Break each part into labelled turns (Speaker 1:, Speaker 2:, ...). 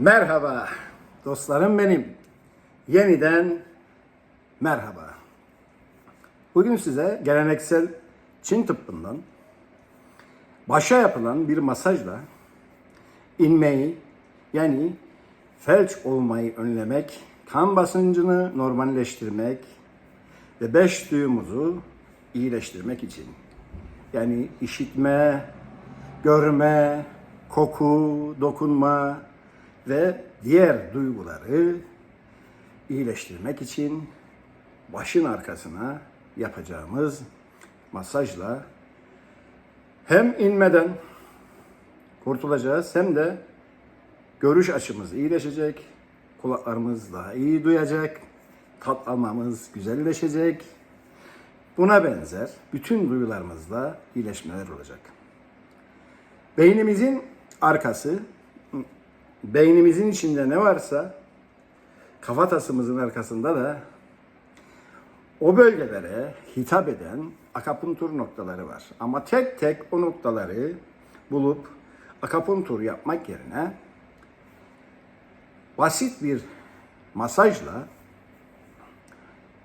Speaker 1: Merhaba dostlarım benim. Yeniden merhaba. Bugün size geleneksel Çin tıbbından başa yapılan bir masajla inmeyi yani felç olmayı önlemek, kan basıncını normalleştirmek ve beş duyumuzu iyileştirmek için yani işitme, görme, koku, dokunma ve diğer duyguları iyileştirmek için başın arkasına yapacağımız masajla hem inmeden kurtulacağız hem de görüş açımız iyileşecek, kulaklarımız daha iyi duyacak, tat almamız güzelleşecek. Buna benzer bütün duyularımızda iyileşmeler olacak. Beynimizin arkası, beynimizin içinde ne varsa kafatasımızın arkasında da o bölgelere hitap eden akapuntur noktaları var. Ama tek tek o noktaları bulup akapuntur yapmak yerine basit bir masajla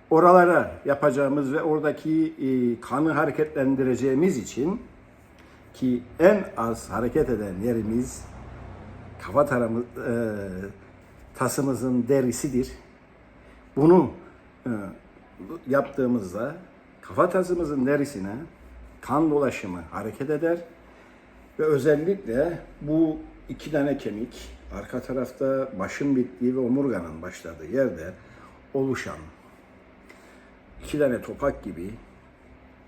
Speaker 1: oralara yapacağımız ve oradaki e, kanı hareketlendireceğimiz için ki en az hareket eden yerimiz kafa taramı, e, tasımızın derisidir. Bunu e, yaptığımızda kafa tasımızın derisine kan dolaşımı hareket eder ve özellikle bu iki tane kemik arka tarafta başın bittiği ve omurganın başladığı yerde oluşan iki tane topak gibi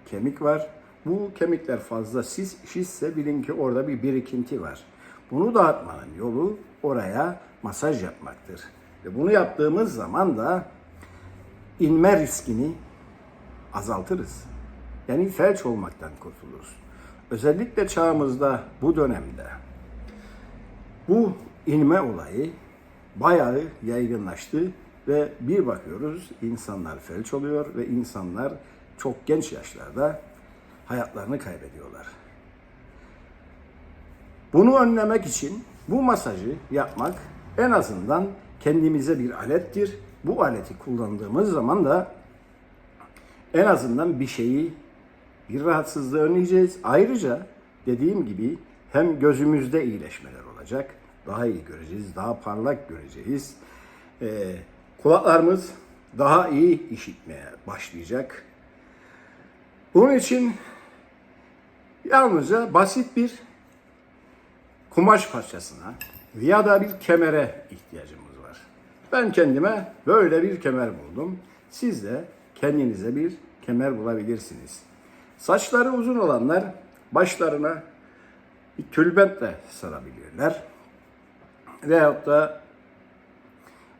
Speaker 1: kemik var. Bu kemikler fazla şiş, şişse bilin ki orada bir birikinti var. Bunu dağıtmanın yolu oraya masaj yapmaktır. Ve bunu yaptığımız zaman da inme riskini azaltırız. Yani felç olmaktan kurtuluruz. Özellikle çağımızda bu dönemde bu inme olayı bayağı yaygınlaştı ve bir bakıyoruz insanlar felç oluyor ve insanlar çok genç yaşlarda hayatlarını kaybediyorlar. Bunu önlemek için bu masajı yapmak en azından kendimize bir alettir. Bu aleti kullandığımız zaman da en azından bir şeyi, bir rahatsızlığı önleyeceğiz. Ayrıca dediğim gibi hem gözümüzde iyileşmeler olacak, daha iyi göreceğiz, daha parlak göreceğiz. Ee, kulaklarımız daha iyi işitmeye başlayacak. Bunun için yalnızca basit bir kumaş parçasına ya da bir kemere ihtiyacımız var. Ben kendime böyle bir kemer buldum. Siz de kendinize bir kemer bulabilirsiniz. Saçları uzun olanlar başlarına bir tülbentle sarabiliyorlar. Veyahut da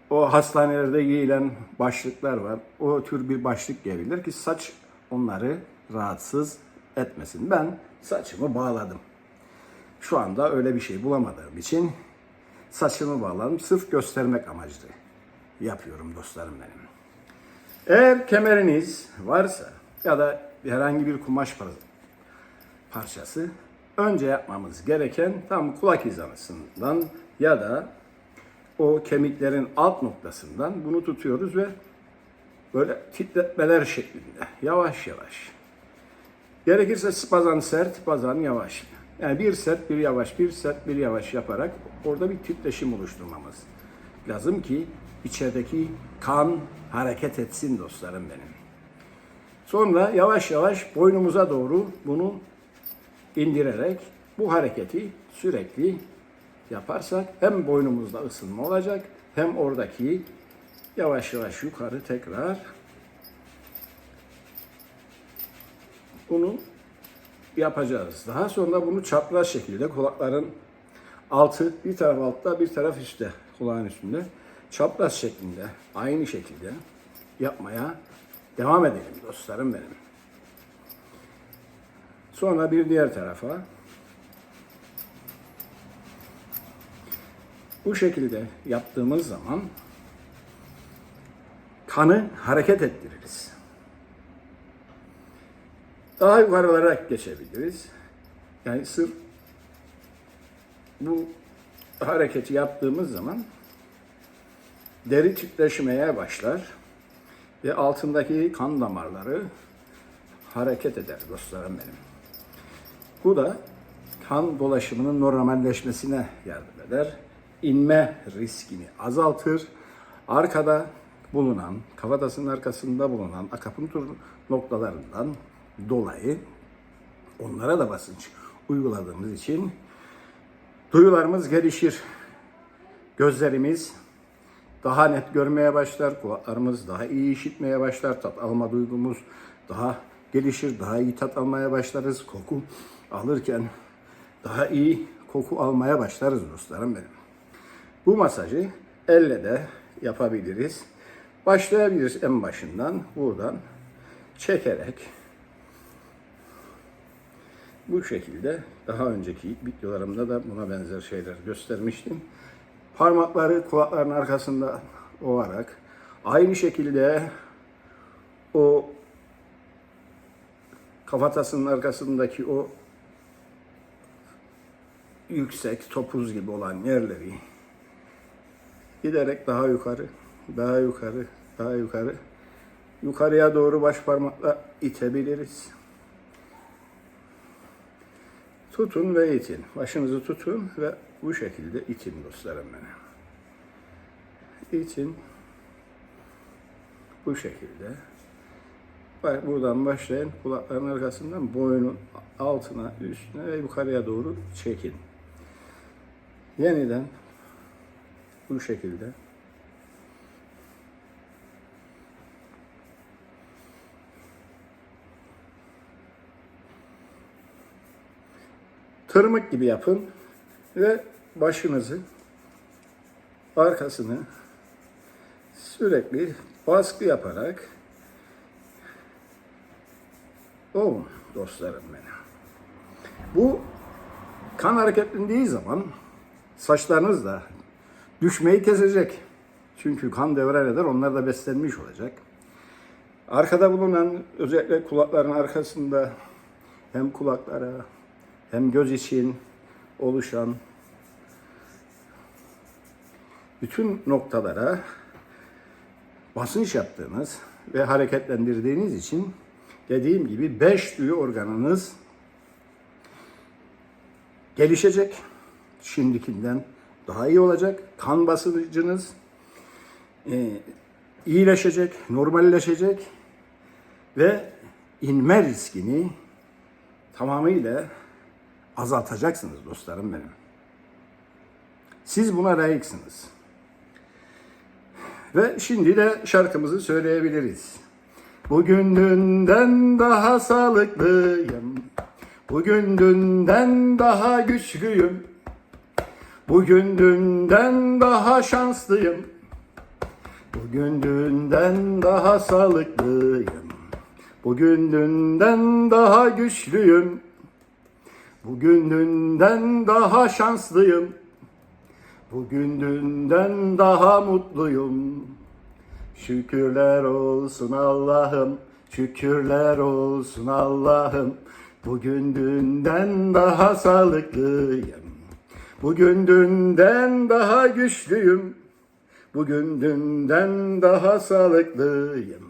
Speaker 1: o hastanelerde giyilen başlıklar var. O tür bir başlık giyebilir ki saç onları rahatsız etmesin. Ben saçımı bağladım. Şu anda öyle bir şey bulamadığım için saçımı bağladım. Sırf göstermek amaçlı yapıyorum dostlarım benim. Eğer kemeriniz varsa ya da herhangi bir kumaş par- parçası önce yapmamız gereken tam kulak hizasından ya da o kemiklerin alt noktasından bunu tutuyoruz ve böyle titretmeler şeklinde yavaş yavaş. Gerekirse bazen sert, bazen yavaş. Yani bir sert, bir yavaş, bir sert, bir yavaş yaparak orada bir titreşim oluşturmamız lazım ki içerideki kan hareket etsin dostlarım benim. Sonra yavaş yavaş boynumuza doğru bunu indirerek bu hareketi sürekli yaparsak hem boynumuzda ısınma olacak hem oradaki yavaş yavaş yukarı tekrar bunu yapacağız. Daha sonra bunu çapraz şekilde kulakların altı bir taraf altta bir taraf üstte kulağın üstünde çapraz şeklinde aynı şekilde yapmaya devam edelim dostlarım benim. Sonra bir diğer tarafa bu şekilde yaptığımız zaman kanı hareket ettiririz. Daha yukarılara geçebiliriz. Yani sırf bu hareketi yaptığımız zaman deri titreşmeye başlar ve altındaki kan damarları hareket eder dostlarım benim. Bu da kan dolaşımının normalleşmesine yardım eder. İnme riskini azaltır. Arkada bulunan, kafatasının arkasında bulunan akapuntur noktalarından dolayı onlara da basınç uyguladığımız için duyularımız gelişir. Gözlerimiz daha net görmeye başlar, kulaklarımız daha iyi işitmeye başlar, tat alma duygumuz daha gelişir, daha iyi tat almaya başlarız. Koku alırken daha iyi koku almaya başlarız dostlarım benim. Bu masajı elle de yapabiliriz. Başlayabiliriz en başından, buradan çekerek bu şekilde daha önceki videolarımda da buna benzer şeyler göstermiştim. Parmakları kulakların arkasında ovarak aynı şekilde o kafatasının arkasındaki o yüksek topuz gibi olan yerleri giderek daha yukarı, daha yukarı, daha yukarı yukarıya doğru baş parmakla itebiliriz. Tutun ve itin. Başınızı tutun ve bu şekilde itin dostlarım benim. İtin. Bu şekilde. Buradan başlayın. Kulakların arkasından boynun altına, üstüne ve yukarıya doğru çekin. Yeniden bu şekilde. Tırmık gibi yapın ve başınızı arkasını sürekli baskı yaparak olun dostlarım benim. Bu kan hareketlendiği zaman saçlarınız da düşmeyi kesecek. Çünkü kan devre eder, onlar da beslenmiş olacak. Arkada bulunan özellikle kulakların arkasında hem kulaklara hem göz için oluşan bütün noktalara basınç yaptığınız ve hareketlendirdiğiniz için dediğim gibi beş duyu organınız gelişecek. Şimdikinden daha iyi olacak. Kan basıncınız e, iyileşecek, normalleşecek ve inme riskini tamamıyla azaltacaksınız dostlarım benim. Siz buna layıksınız. Ve şimdi de şarkımızı söyleyebiliriz. Bugün dünden daha sağlıklıyım. Bugün dünden daha güçlüyüm. Bugün dünden daha şanslıyım. Bugün dünden daha sağlıklıyım. Bugün dünden daha güçlüyüm. Bugün dünden daha şanslıyım. Bugün dünden daha mutluyum. Şükürler olsun Allah'ım. Şükürler olsun Allah'ım. Bugün dünden daha sağlıklıyım. Bugün dünden daha güçlüyüm. Bugün dünden daha sağlıklıyım.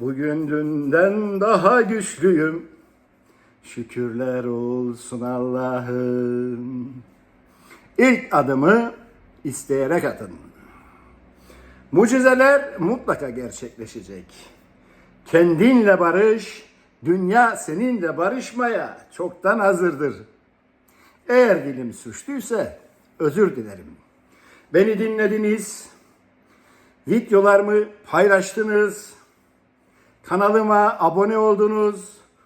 Speaker 1: Bugün dünden daha güçlüyüm. Şükürler olsun Allah'ım. İlk adımı isteyerek atın. Mucizeler mutlaka gerçekleşecek. Kendinle barış, dünya seninle barışmaya çoktan hazırdır. Eğer dilim suçluysa özür dilerim. Beni dinlediniz, videolarımı paylaştınız, kanalıma abone oldunuz,